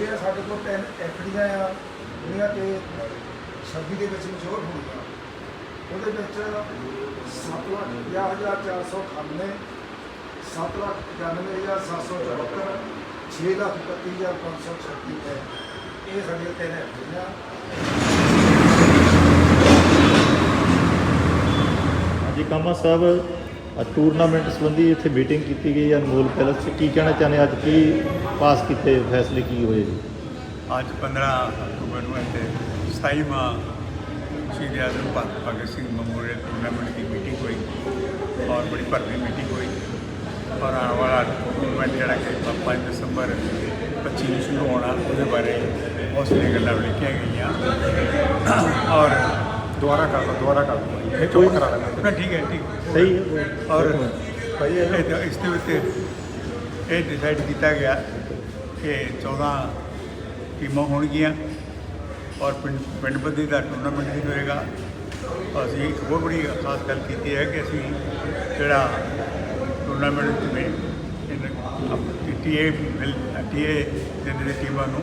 ਜਿਹੜੀਆਂ ਸਾਡੇ ਕੋਲ ਤਿੰਨ ਐਫਡੀਆਂ ਆ ਜਿਹੜੀਆਂ ਕਿ 26 ਦੇ ਵਿੱਚ ਮਸ਼ਹੂਰ ਹੋਣਗੀਆਂ ਉਹਦੇ ਵਿੱਚ 7 ਲੱਖ 50498 7 ਲੱਖ 91774 6 ਲੱਖ 31536 ਹੈ। ਇਹ ਸਾਡੀਆਂ ਤਿੰਨ ਐਫਡੀਆਂ। ਹਾਂਜੀ, ਕਾਮਾ ਸਾਹਿਬ ਅੱਜ ਟੂਰਨਾਮੈਂਟ ਸੰਬੰਧੀ ਇੱਥੇ ਮੀਟਿੰਗ ਕੀਤੀ ਗਈ ਅਨਮੋਲ ਪੈਲਸ 'ਚ। ਕੀ ਕਹਿਣਾ ਚਾਹੁੰਦੇ ਅੱਜ ਕੀ ਪਾਸ ਕੀਤੇ? ਫੈਸਲੇ ਕੀ ਹੋਏ ਜੀ? ਅੱਜ 15 ਅਕਤੂਬਰ ਨੂੰ ਇੱਥੇ 27ਵਾਂ ਸ਼ਹੀਦ ਆਜ਼ਮ ਭਗਤ ਭਗਤ ਸਿੰਘ ਮੈਮੋਰੀਅਲ ਟੂਰਨਾਮੈਂਟ ਦੀ ਮੀਟਿੰਗ ਹੋਈ ਔਰ ਬੜੀ ਭਰਵੀਂ ਮੀਟਿੰਗ ਹੋਈ। ਔਰ ਆਉਣ ਵਾਲਾ ਟੂਰਨਾਮੈਂਟ ਜਿਹੜਾ ਕਿ 5 ਦਸੰਬਰ 25 ਨੂੰ ਸ਼ੁਰੂ ਹੋਣਾ, ਉਹਦੇ ਬਾਰੇ ਬਹੁਤ ਸਾਰੀਆਂ ਗੱਲਾਂ ਲਿਖੀਆਂ ਗਈਆਂ। ਔਰ ਦੁਬਾਰਾ ਕਰ ਲਓ ਦੁਬਾਰਾ ਕਰ ਲਓ। ਇਹ ਕੋਈ- ਚੁੱਪ ਕਰਾ ਲੈਣਾ। ਨਾ ਠੀਕ ਹੈ ਠੀਕ। ਸਹੀ ਹੈ। ਔਰ ਭਾਈ ਇਹ ਇਸ ਦੇ ਉੱਤੇ ਇਹ ਡਿਸਾਈਡ ਕੀਤਾ ਗਿਆ ਕਿ 14 ਟੀਮਾਂ ਹੋਣਗੀਆਂ ਔਰ ਪਿੰਡ ਪਿੰਡ ਬੱਦੀ ਦਾ ਟੂਰਨਾਮੈਂਟ ਵੀ ਹੋਏਗਾ। ਅਸੀਂ ਇੱਕ ਬਹੁਤ ਬੜੀ ਖਾਸ ਗੱਲ ਕੀਤੀ ਹੈ ਕਿ ਅਸੀਂ ਜਿਹੜਾ ਟੂਰਨਾਮੈਂਟ ਵਿੱਚ ਟੀਏ ਟੀਏ ਜਿੰਨੇ ਦੀ ਟੀਮਾਂ ਨੂੰ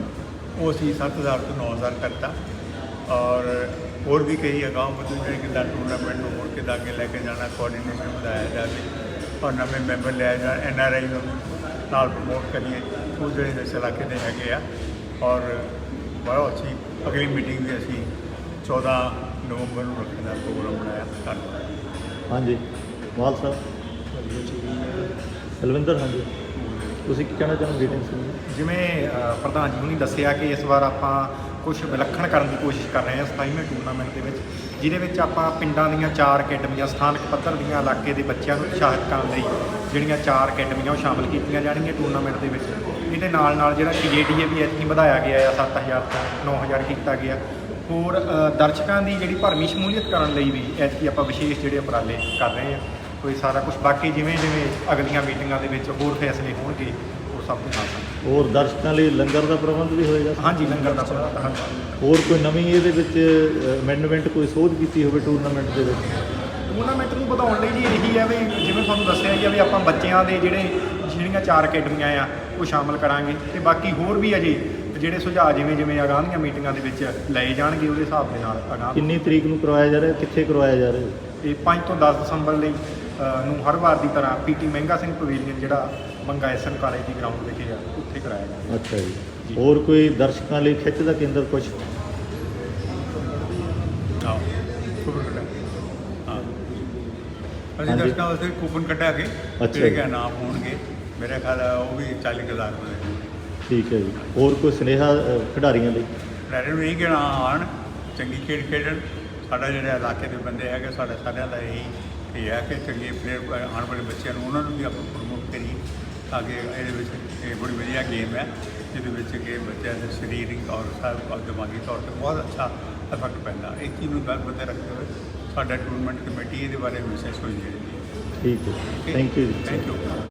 ਉਹ ਅਸੀਂ 7000 ਤੋਂ 9000 ਕਰਤਾ। ਔਰ ਹੋਰ ਵੀ ਕਈ ਅਗਾਂਹ ਵਧੂ ਜਿਹੜੇ ਕਿੱਦਾਂ ਟੂਰਨਾਮੈਂਟ ਨੂੰ ਹੋਰ ਕਿੱਦਾਂ ਅੱਗੇ ਲੈ ਕੇ ਜਾਣਾ ਕੋਆਰਡੀਨੇਸ਼ਨ ਵਧਾਇਆ ਜਾਵੇ ਔਰ ਨਵੇਂ ਮੈਂਬਰ ਲਿਆਏ ਜਾਣ ਐਨ ਆਰ ਆਈ ਨੂੰ ਨਾਲ ਪ੍ਰਮੋਟ ਕਰੀਏ। ਉਹ ਜਿਹੜੇ ਇਸ ਇਲਾਕੇ ਦੇ ਹੈਗੇ ਆ ਔਰ ਬਹੁਤ ਅੱਛੀ ਅਗਲੀ ਮੀਟਿੰਗ ਵੀ ਅਸੀਂ 14 ਨਵੰਬਰ ਨੂੰ ਰੱਖਣ ਦਾ ਪ੍ਰੋਗਰਾਮ ਬਣਾਇਆ। ਧੰਨਵਾਦ। ਹਾਂਜੀ ਮਾਲ ਸਾਹਿਬ। ਸਲਵਿੰਦਰ ਹਾਂਜੀ। ਤੁਸੀਂ ਕੀ ਕਹਿਣਾ ਚਾਹੁੰਦੇ ਮੀਟਿੰਗ ਸੰਬੰਧੀ ਜਿਵੇਂ ਪ੍ਰਧਾਨ ਜੀ ਹੁਣੀ ਦੱਸਿਆ ਕਿ ਇਸ ਵਾਰ ਆਪਾਂ ਕੁਝ ਵਿਲੱਖਣ ਕਰਨ ਦੀ ਕੋਸ਼ਿਸ਼ ਕਰ ਰਹੇ ਹਾਂ 27ਵੇਂ ਟੂਰਨਾਮੈਂਟ ਦੇ ਵਿੱਚ, ਜਿਹਦੇ ਵਿੱਚ ਆਪਾਂ ਪਿੰਡਾਂ ਦੀਆਂ ਚਾਰ ਅਕੈਡਮੀਆਂ ਸਥਾਨਕ ਪੱਧਰ ਦੀਆਂ ਇਲਾਕੇ ਦੇ ਬੱਚਿਆਂ ਨੂੰ ਉਤਸ਼ਾਹਿਤ ਕਰਨ ਲਈ ਜਿਹੜੀਆਂ ਚਾਰ ਅਕੈਡਮੀਆਂ ਉਹ ਸ਼ਾਮਲ ਕੀਤੀਆਂ ਜਾਣਗੀਆਂ ਟੂਰਨਾਮੈਂਟ ਦੇ ਵਿੱਚ। ਇਹਦੇ ਨਾਲ ਨਾਲ ਜਿਹੜਾ ਟੀਏਡੀਏ ਵੀ ਐਤਕੀ ਵਧਾਇਆ ਗਿਆ ਆ 7000 ਤੋਂ 9000 ਕੀਤਾ ਗਿਆ। ਹੋਰ ਦਰਸ਼ਕਾਂ ਦੀ ਜਿਹੜੀ ਭਰਮੀ ਸ਼ਮੂਲੀਅਤ ਕਰਨ ਲਈ ਵੀ ਐਤਕੀ ਆਪਾਂ ਵਿਸ਼ੇਸ਼ ਜਿਹੜੇ ਉਪਰਾਲੇ ਕਰ ਰਹੇ ਹਾਂ। ਕੋਈ ਸਾਰਾ ਕੁਝ ਬਾਕੀ ਜਿਵੇਂ ਜਿਵੇਂ ਅਗਲੀਆਂ ਮੀਟਿੰਗਾਂ ਦੇ ਵਿੱਚ ਹੋਰ ਫੈਸਲੇ ਹੋਣਗੇ ਸਭ ਨਾਲ ਸਾਂਝੇ ਹੋਰ ਦਰਸ਼ਕਾਂ ਲਈ ਲੰਗਰ ਦਾ ਪ੍ਰਬੰਧ ਵੀ ਹੋਏਗਾ? ਹਾਂਜੀ ਲੰਗਰ ਦਾ ਪ੍ਰਬੰਧ ਹਾਂਜੀ। ਹੋਰ ਕੋਈ ਨਵੀਂ ਇਹਦੇ ਵਿੱਚ ਅਮੈਂਡਮੈਂਟ ਕੋਈ ਸੋਧ ਕੀਤੀ ਹੋਵੇ ਟੂਰਨਾਮੈਂਟ ਦੇ ਵਿੱਚ? ਟੂਰਨਾਮੈਂਟ ਨੂੰ ਵਧਾਉਣ ਲਈ ਜੀ ਇਹੀ ਹੈ ਵੀ ਜਿਵੇਂ ਤੁਹਾਨੂੰ ਦੱਸਿਆ ਹੀ ਆ ਵੀ ਆਪਾਂ ਬੱਚਿਆਂ ਦੇ ਜਿਹੜੇ ਜਿਹੜੀਆਂ ਚਾਰ ਅਕੈਡਮੀਆਂ ਆ ਉਹ ਸ਼ਾਮਲ ਕਰਾਂਗੇ। ਤੇ ਬਾਕੀ ਹੋਰ ਵੀ ਅਜੇ ਜਿਹੜੇ ਸੁਝਾਅ ਜਿਵੇਂ ਜਿਵੇਂ ਅਗਾਂਹ ਦੀਆਂ ਮੀਟਿੰਗਾਂ ਦੇ ਵਿੱਚ ਲਏ ਜਾਣਗੇ ਉਹਦੇ ਹਿਸਾਬ ਦੇ ਨਾਲ ਅਗਾਂਹ ਕਿੰਨੀ ਤਰੀਕ ਨੂੰ ਕਰਵਾਇਆ ਜਾ ਰਿਹਾ? ਕਿੱਥੇ ਕਰਵਾਇਆ ਜਾ ਰਿਹਾ? ਇਹ 5 ਤੋਂ 10 ਦਸੰਬਰ ਲਈ ਨੂੰ ਹਰ ਵਾਰ ਦੀ ਤਰ੍ਹਾਂ ਪੀਟੀ ਮਹਿੰਗਾ ਸਿੰਘ ਪਵੇਲੀਅਨ ਜਿਹੜਾ ਮੰਗਾ ਐਸਐਨ ਕਾਲਜ ਦੀ ਗਰਾਊਂਡ ਵਿਖੇ ਆ ਉੱਥੇ ਕਰਾਇਆ ਜਾਣਾ ਅੱਛਾ ਜੀ। ਹੋਰ ਕੋਈ ਦਰਸ਼ਕਾਂ ਲਈ ਖਿੱਚ ਦਾ ਕੇਂਦਰ ਕੁਝ ਆਓ। ਕੂਪਨ ਕੱਢਿਆ ਹਾਂ ਅਸੀਂ ਹਾਂਜੀ। ਦਰਸ਼ਕਾਂ ਵਾਸਤੇ ਕੂਪਨ ਕੱਢਿਆ ਕੇ ਜਿਹੜੇ ਜੀ। ਕਿ ਨਾਮ ਹੋਣਗੇ ਮੇਰੇ ਖਿਆਲ ਉਹ ਵੀ 40000 ਰੁਪਏ ਠੀਕ ਹੈ ਜੀ। ਹੋਰ ਕੋਈ ਸੁਨੇਹਾ ਖਿਡਾਰੀਆਂ ਲਈ? ਡਾਇਰੈਕਟ ਨੂੰ ਇਹ ਕਹਿਣਾ ਆਣ ਚੰਗੀ ਖੇਡ ਖੇਡਣ। ਸਾਡਾ ਜਿਹੜੇ ਇਲਾਕੇ ਦੇ ਬੰਦੇ ਹੈਗੇ ਸਾਡੇ ਸਾਰਿਆਂ ਦਾ ਇਹੀ ਇਹ ਹੈ ਕਿ ਚੰਗੇ ਪਲੇਅਰ ਆਉਣ ਵਾਲੇ ਬੱਚਿਆਂ ਨੂੰ ਉਹਨਾਂ ਨੂੰ ਵੀ ਆਪਾਂ ਪ੍ਰਮੋਟ ਕਰੀਏ। ਤਾਂ ਕਿ ਇਹਦੇ ਵਿੱਚ ਇਹ ਬੜੀ ਵਧੀਆ ਗੇਮ ਹੈ ਜਿਹਦੇ ਵਿੱਚ ਕਿ ਬੱਚਿਆਂ ਦੇ ਸਰੀਰਕ ਔਰ ਸਭ ਔਰ ਦਿਮਾਗੀ ਤੌਰ ਤੇ ਬਹੁਤ ਅੱਛਾ ਇਫੈਕਟ ਪੈਂਦਾ। ਇਹ ਚੀਜ਼ ਨੂੰ ਗੱਲ ਬੰਦੇ ਰੱਖਦੇ ਹੋਏ ਸਾਡਾ ਟੂਰਨਾਮੈਂਟ ਕਮੇਟੀ ਇਹਦੇ ਬਾਰੇ ਸੋਚਦੀ ਰਹਿੰਦੀ ਹੈ। ਠੀਕ ਹੈ। Thank you thank you